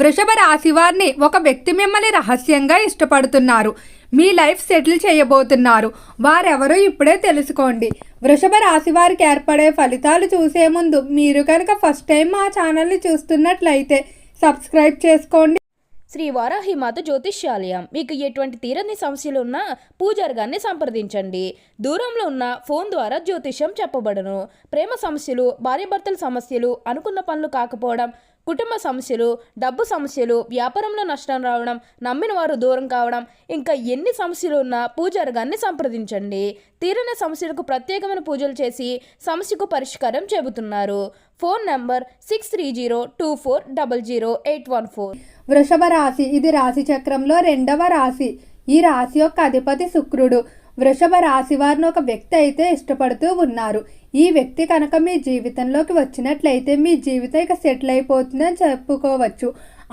వృషభ రాశి వారిని ఒక వ్యక్తి మిమ్మల్ని రహస్యంగా ఇష్టపడుతున్నారు. మీ లైఫ్ సెటిల్ చేయబోతున్నారు. వారెవరో ఇప్పుడే తెలుసుకోండి. వృషభ రాశి వారికి ఏర్పడే ఫలితాలు చూసే ముందు మీరు కనుక ఫస్ట్ టైం మా ఛానల్ని చూస్తున్నట్లయితే సబ్స్క్రైబ్ చేసుకోండి. శ్రీ వారాహిమాత జ్యోతిష్యాలయం. మీకు ఎటువంటి తీరని సమస్యలు ఉన్నా పూజారి గారిని సంప్రదించండి. దూరంలో ఉన్న ఫోన్ ద్వారా జ్యోతిష్యం చెప్పబడును. ప్రేమ సమస్యలు భార్యాభర్తల సమస్యలు అనుకున్న పనులు కాకపోవడం కుటుంబ సమస్యలు డబ్బు సమస్యలు వ్యాపారంలో నష్టం రావడం నమ్మిన వారు దూరం కావడం ఇంకా ఎన్ని సమస్యలు ఉన్నా పూజారి గారిని సంప్రదించండి. తీరని సమస్యలకు ప్రత్యేకమైన పూజలు చేసి సమస్యకు పరిష్కారం చెబుతున్నారు. Phone number six three zero two four double zero eight one four వృషభ రాశి ఇది రాశి చక్రంలో రెండవ రాశి. ఈ రాశి యొక్క అధిపతి శుక్రుడు. వృషభ రాశి వారిని ఒక వ్యక్తి అయితే ఇష్టపడుతూ ఉన్నారు. ఈ వ్యక్తి కనుక మీ జీవితంలోకి వచ్చినట్లయితే మీ జీవితం ఇక సెటిల్ అయిపోతుందని చెప్పుకోవచ్చు.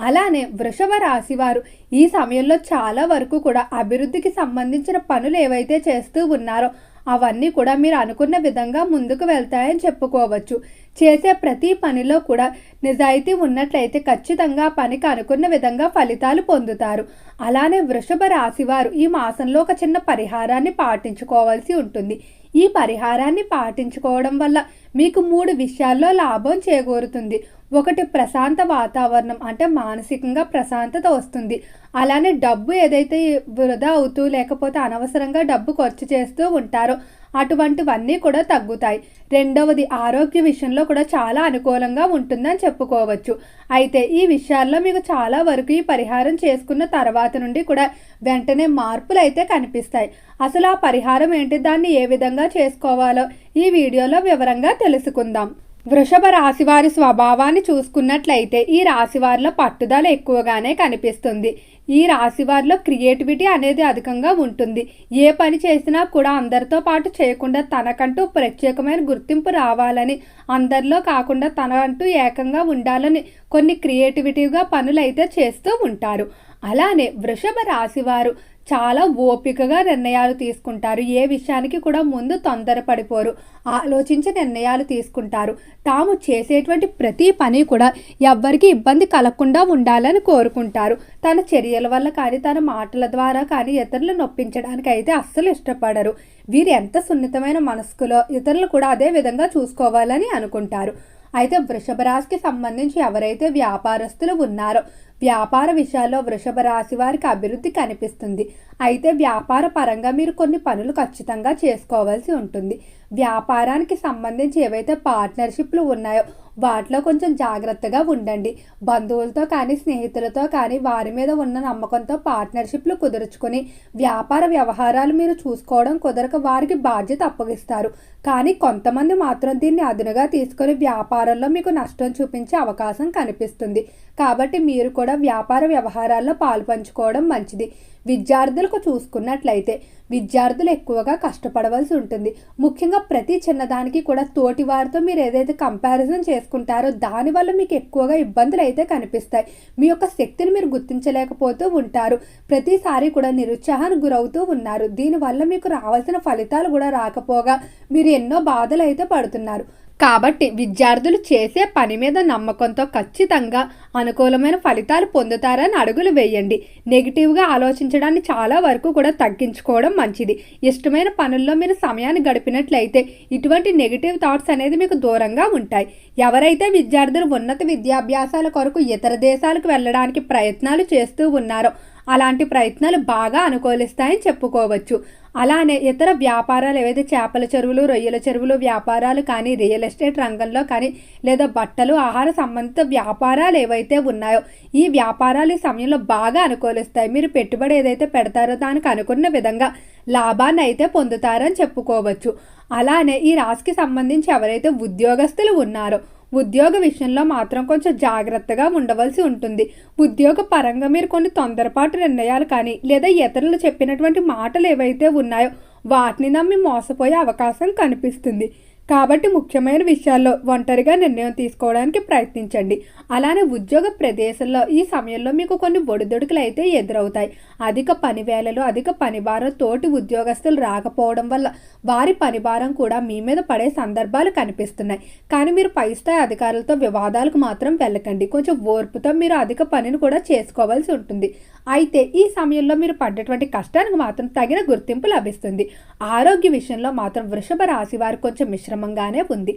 అలానే వృషభ రాశి వారు ఈ సమయంలో చాలా వరకు కూడా అభివృద్ధికి సంబంధించిన పనులు ఏవైతే చేస్తూ ఉన్నారో అవన్నీ కూడా మీరు అనుకున్న విధంగా ముందుకు వెళ్తాయని చెప్పుకోవచ్చు. చేసే ప్రతి పనిలో కూడా నిజాయితీ ఉన్నట్లయితే ఖచ్చితంగా పనికి అనుకున్న విధంగా ఫలితాలు పొందుతారు. అలానే వృషభ రాశి వారు ఈ మాసంలో ఒక చిన్న పరిహారాన్ని పాటించుకోవాల్సి ఉంటుంది. ఈ పరిహారాన్ని పాటించుకోవడం వల్ల మీకు మూడు విషయాల్లో లాభం చేకూరుతుంది. ఒకటి ప్రశాంత వాతావరణం అంటే మానసికంగా ప్రశాంతత వస్తుంది. అలానే డబ్బు ఏదైతే వృధా అవుతూ లేకపోతే అనవసరంగా డబ్బు ఖర్చు చేస్తూ ఉంటారో అటువంటివన్నీ కూడా తగ్గుతాయి. రెండవది ఆరోగ్య విషయంలో కూడా చాలా అనుకూలంగా ఉంటుందని చెప్పుకోవచ్చు. అయితే ఈ విషయాల్లో మీకు చాలా వరకు ఈ పరిహారం చేసుకున్న తర్వాత నుండి కూడా వెంటనే మార్పులు అయితే కనిపిస్తాయి. అసలు ఆ పరిహారం ఏంటి? దాన్ని ఏ విధంగా చేసుకోవాలో ఈ వీడియోలో వివరంగా తెలుసుకుందాం. వృషభ రాశి వారి స్వభావాన్ని చూసుకున్నట్లయితే ఈ రాశి వారిలో పట్టుదల ఎక్కువగానే కనిపిస్తుంది. ఈ రాశి వారిలో క్రియేటివిటీ అనేది అధికంగా ఉంటుంది. ఏ పని చేసినా కూడా అందరితో పాటు చేయకుండా తనకంటూ ప్రత్యేకమైన గుర్తింపు రావాలని అందరిలో కాకుండా తనకంటూ ఏకంగా ఉండాలని కొన్ని క్రియేటివిటీగా పనులైతే చేస్తూ ఉంటారు. అలానే వృషభ రాశివారు చాలా ఓపికగా నిర్ణయాలు తీసుకుంటారు. ఏ విషయానికి కూడా ముందు తొందరపడిపోరు. ఆలోచించి నిర్ణయాలు తీసుకుంటారు. తాము చేసేటువంటి ప్రతి పని కూడా ఎవ్వరికి ఇబ్బంది కలగకుండా ఉండాలని కోరుకుంటారు. తన చర్యల వల్ల కానీ తన మాటల ద్వారా కానీ ఇతరులు నొప్పించడానికి అయితే అస్సలు ఇష్టపడరు. వీరు ఎంత సున్నితమైన మనస్కులో ఇతరులు కూడా అదే విధంగా చూసుకోవాలని అనుకుంటారు. అయితే వృషభ రాశికి సంబంధించి ఎవరైతే వ్యాపారస్తులు ఉన్నారో వ్యాపార విషయాల్లో వృషభ రాశి వారికి అభివృద్ధి కనిపిస్తుంది. అయితే వ్యాపార పరంగా మీరు కొన్ని పనులు ఖచ్చితంగా చేసుకోవాల్సి ఉంటుంది. వ్యాపారానికి సంబంధించి ఏవైతే పార్ట్నర్షిప్లు ఉన్నాయో వాటిలో కొంచెం జాగ్రత్తగా ఉండండి. బంధువులతో కానీ స్నేహితులతో కానీ వారి మీద ఉన్న నమ్మకంతో పార్ట్నర్షిప్లు కుదుర్చుకొని వ్యాపార వ్యవహారాలు మీరు చూసుకోవడం కుదరక వారికి బాధ్యత అప్పగిస్తారు. కానీ కొంతమంది మాత్రం దీన్ని అదునుగా తీసుకొని వ్యాపారంలో మీకు నష్టం చూపించే అవకాశం కనిపిస్తుంది. కాబట్టి మీరు కూడా వ్యాపార వ్యవహారాల్లో పాల్పంచుకోవడం మంచిది. విద్యార్థులకు చూసుకున్నట్లయితే విద్యార్థులు ఎక్కువగా కష్టపడవలసి ఉంటుంది. ముఖ్యంగా ప్రతి చిన్నదానికి కూడా తోటి వారితో మీరు ఏదైతే కంపారిజన్ చేసుకుంటారో దానివల్ల మీకు ఎక్కువగా ఇబ్బందులు అయితే కనిపిస్తాయి. మీ యొక్క శక్తిని మీరు గుర్తించలేకపోతూ ఉంటారు. ప్రతిసారి కూడా నిరుత్సాహానికి గురవుతూ ఉన్నారు. దీనివల్ల మీకు రావాల్సిన ఫలితాలు కూడా రాకపోగా మీరు ఎన్నో బాధలు అయితే పడుతున్నారు. కాబట్టి విద్యార్థులు చేసే పని మీద నమ్మకంతో ఖచ్చితంగా అనుకూలమైన ఫలితాలు పొందుతారని అడుగులు వేయండి. నెగిటివ్గా ఆలోచించడాన్ని చాలా వరకు కూడా తగ్గించుకోవడం మంచిది. ఇష్టమైన పనుల్లో మీరు సమయాన్ని గడిపినట్లయితే ఇటువంటి నెగిటివ్ థాట్స్ అనేది మీకు దూరంగా ఉంటాయి. ఎవరైతే విద్యార్థులు ఉన్నత విద్యాభ్యాసాల కొరకు ఇతర దేశాలకు వెళ్ళడానికి ప్రయత్నాలు చేస్తూ ఉన్నారో అలాంటి ప్రయత్నాలు బాగా అనుకూలిస్తాయని చెప్పుకోవచ్చు. అలానే ఇతర వ్యాపారాలు ఏవైతే చేపల చెరువులు రొయ్యల చెరువులు వ్యాపారాలు కానీ రియల్ ఎస్టేట్ రంగంలో కానీ లేదా బట్టలు ఆహార సంబంధిత వ్యాపారాలు ఏవైతే ఉన్నాయో ఈ వ్యాపారాలు ఈ సమయంలో బాగా అనుకూలిస్తాయి. మీరు పెట్టుబడి ఏదైతే పెడతారో దానికి అనుకున్న విధంగా లాభాన్ని అయితే పొందుతారని చెప్పుకోవచ్చు. అలానే ఈ రాశికి సంబంధించి ఎవరైతే ఉద్యోగస్తులు ఉన్నారో ఉద్యోగ విషయంలో మాత్రం కొంచెం జాగ్రత్తగా ఉండవలసి ఉంటుంది. ఉద్యోగ పరంగా మీరు కొన్ని తొందరపాటు నిర్ణయాలు కానీ లేదా ఇతరులు చెప్పినటువంటి మాటలు ఏవైతే ఉన్నాయో వాటిని నమ్మి మోసపోయే అవకాశం కనిపిస్తుంది. కాబట్టి ముఖ్యమైన విషయాల్లో ఒంటరిగా నిర్ణయం తీసుకోవడానికి ప్రయత్నించండి. అలానే ఉద్యోగ ప్రదేశంలో ఈ సమయంలో మీకు కొన్ని ఒడిదుడుకులు అయితే ఎదురవుతాయి. అధిక పని వేళలు అధిక పని భారం తోటి ఉద్యోగస్తులు రాకపోవడం వల్ల వారి పని భారం కూడా మీ మీద పడే సందర్భాలు కనిపిస్తున్నాయి. కానీ మీరు పై స్థాయి అధికారులతో వివాదాలకు మాత్రం వెళ్ళకండి. కొంచెం ఓర్పుతో మీరు అధిక పనిని కూడా చేసుకోవాల్సి ఉంటుంది. అయితే ఈ సమయంలో మీరు పడ్డటువంటి కష్టానికి మాత్రం తగిన గుర్తింపు లభిస్తుంది. ఆరోగ్య విషయంలో మాత్రం వృషభ రాశి వారు కొంచెం మిశ్రమంగానే ఉంది.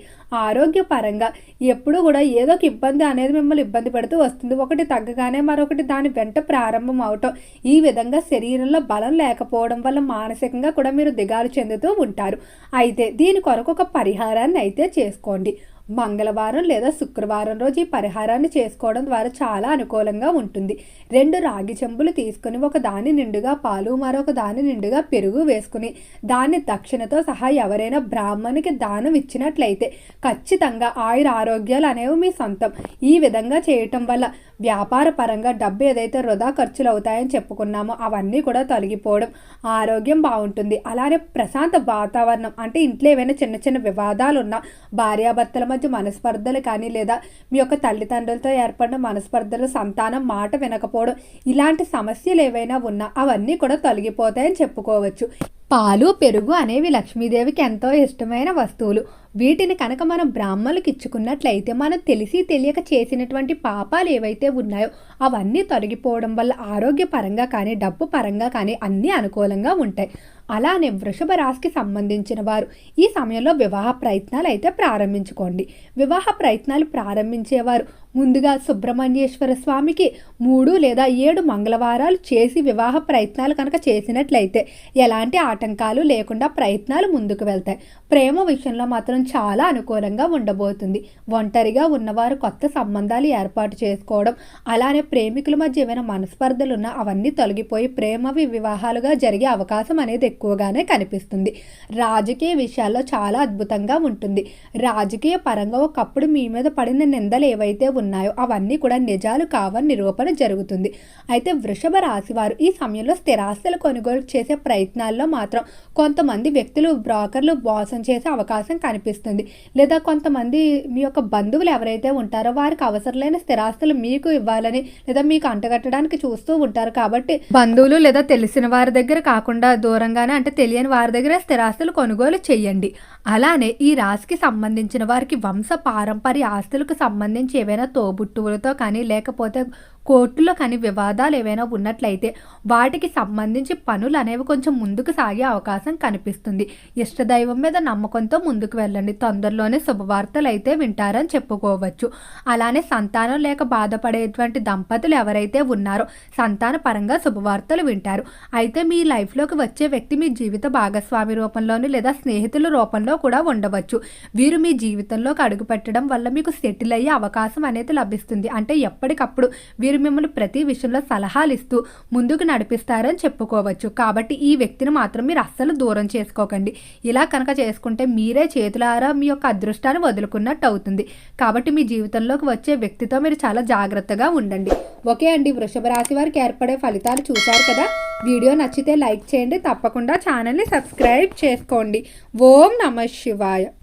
ఆరోగ్యపరంగా ఎప్పుడు కూడా ఏదో ఒక ఇబ్బంది అనేది మిమ్మల్ని ఇబ్బంది పెడుతూ వస్తుంది. ఒకటి తగ్గగానే మరొకటి దాని వెంట ప్రారంభం అవటం ఈ విధంగా శరీరంలో బలం లేకపోవడం వల్ల మానసికంగా కూడా మీరు దిగాలు చెందుతూ ఉంటారు. అయితే దీని కొరకు ఒక పరిహారాన్ని అయితే చేసుకోండి. మంగళవారం లేదా శుక్రవారం రోజు ఈ పరిహారాన్ని చేసుకోవడం ద్వారా చాలా అనుకూలంగా ఉంటుంది. రెండు రాగి చెంబులు తీసుకుని ఒక దాని నిండుగా పాలు మరొక దాని నిండుగా పెరుగు వేసుకుని దాన్ని దక్షిణతో సహా ఎవరైనా బ్రాహ్మణికి దానం ఇచ్చినట్లయితే ఖచ్చితంగా ఆయుర ఆరోగ్యాలు అనేవి మీ సొంతం. ఈ విధంగా చేయటం వల్ల వ్యాపార పరంగా డబ్బు ఏదైతే వృధా ఖర్చులు అవుతాయని చెప్పుకున్నామో అవన్నీ కూడా తొలగిపోవడం ఆరోగ్యం బాగుంటుంది. అలానే ప్రశాంత వాతావరణం అంటే ఇంట్లో ఏవైనా చిన్న చిన్న వివాదాలు ఉన్నా భార్యాభర్తల మధ్య మనస్పర్ధలు కానీ లేదా మీ యొక్క తల్లిదండ్రులతో ఏర్పడిన మనస్పర్ధలు సంతానం మాట వినకపోవడం ఇలాంటి సమస్యలు ఏవైనా ఉన్నా అవన్నీ కూడా తొలగిపోతాయని చెప్పుకోవచ్చు. పాలు పెరుగు అనేవి లక్ష్మీదేవికి ఎంతో ఇష్టమైన వస్తువులు. వీటిని కనుక మనం బ్రాహ్మణులకు ఇచ్చుకున్నట్లయితే మనం తెలిసి తెలియక చేసినటువంటి పాపాలు ఏవైతే ఉన్నాయో అవన్నీ తొలగిపోవడం వల్ల ఆరోగ్యపరంగా కానీ డబ్బు పరంగా కానీ అన్నీ అనుకూలంగా ఉంటాయి. అలానే వృషభ రాశికి సంబంధించిన వారు ఈ సమయంలో వివాహ ప్రయత్నాలు అయితే ప్రారంభించుకోండి. వివాహ ప్రయత్నాలు ప్రారంభించేవారు ముందుగా సుబ్రహ్మణ్యేశ్వర స్వామికి మూడు లేదా ఏడు మంగళవారాలు చేసి వివాహ ప్రయత్నాలు కనుక చేసినట్లయితే ఎలాంటి ఆటంకాలు లేకుండా ప్రయత్నాలు ముందుకు వెళ్తాయి. ప్రేమ విషయంలో మాత్రం చాలా అనుకూలంగా ఉండబోతుంది. ఒంటరిగా ఉన్నవారు కొత్త సంబంధాలు ఏర్పాటు చేసుకోవడం అలానే ప్రేమికుల మధ్య ఏమైనా మనస్పర్ధలున్నా అవన్నీ తొలగిపోయి ప్రేమవి వివాహాలుగా జరిగే అవకాశం అనేది ఎక్కువగానే కనిపిస్తుంది. రాజకీయ విషయాల్లో చాలా అద్భుతంగా ఉంటుంది. రాజకీయ పరంగా ఒకప్పుడు మీ మీద పడిన నిందలు ఏవైతే ఉన్నాయో అవన్నీ కూడా నిజాలు కావని నిరూపణ జరుగుతుంది. అయితే వృషభ రాశి వారు ఈ సమయంలో స్థిరాస్తులు కొనుగోలు చేసే ప్రయత్నాల్లో మాత్రం కొంతమంది వ్యక్తులు బ్రోకర్లు మోసం చేసే అవకాశం కనిపిస్తుంది. లేదా కొంతమంది మీ యొక్క బంధువులు ఎవరైతే ఉంటారో వారికి అవసరమైన స్థిరాస్తులు మీకు ఇవ్వాలని లేదా మీకు అంటగట్టడానికి చూస్తూ ఉంటారు కాబట్టి బంధువులు లేదా తెలిసిన వారి దగ్గర కాకుండా దూరంగానే అంటే తెలియని వారి దగ్గర స్థిరాస్తులు కొనుగోలు చేయండి. అలానే ఈ రాశికి సంబంధించిన వారికి వంశ పారంపర్య ఆస్తులకు సంబంధించి ఏవైనా తోబుట్టువులతో కానీ లేకపోతే కోర్టులో కానీ వివాదాలు ఏవైనా ఉన్నట్లయితే వాటికి సంబంధించి పనులు అనేవి కొంచెం ముందుకు సాగే అవకాశం కనిపిస్తుంది. ఇష్టదైవం మీద నమ్మకంతో ముందుకు వెళ్ళండి. తొందరలోనే శుభవార్తలు అయితే వింటారని చెప్పుకోవచ్చు. అలానే సంతానం లేక బాధపడేటువంటి దంపతులు ఎవరైతే ఉన్నారో సంతాన పరంగా శుభవార్తలు వింటారు. అయితే మీ లైఫ్లోకి వచ్చే వ్యక్తి మీ జీవిత భాగస్వామి రూపంలోని లేదా స్నేహితుల రూపంలో కూడా ఉండవచ్చు. వీరు మీ జీవితంలోకి అడుగుపెట్టడం వల్ల మీకు సెటిల్ అయ్యే అవకాశం అనేది లభిస్తుంది. అంటే ఎప్పటికప్పుడు వీరు మిమ్మల్ని ప్రతి విషయంలో సలహాలు ఇస్తూ ముందుకు నడిపిస్తారని చెప్పుకోవచ్చు. కాబట్టి ఈ వ్యక్తిని మాత్రం మీరు అస్సలు దూరం చేసుకోకండి. ఇలా కనుక చేసుకుంటే మీరే చేతులారా మీ యొక్క అదృష్టాన్ని వదులుకున్నట్టు అవుతుంది. కాబట్టి మీ జీవితంలోకి వచ్చే వ్యక్తితో మీరు చాలా జాగ్రత్తగా ఉండండి. ఓకే అండి వృషభ రాశి వారికి ఏర్పడే ఫలితాలు చూశారు కదా? వీడియో నచ్చితే లైక్ చేయండి. తప్పకుండా ఛానల్ని సబ్స్క్రైబ్ చేసుకోండి. ఓం నమ శివాయ.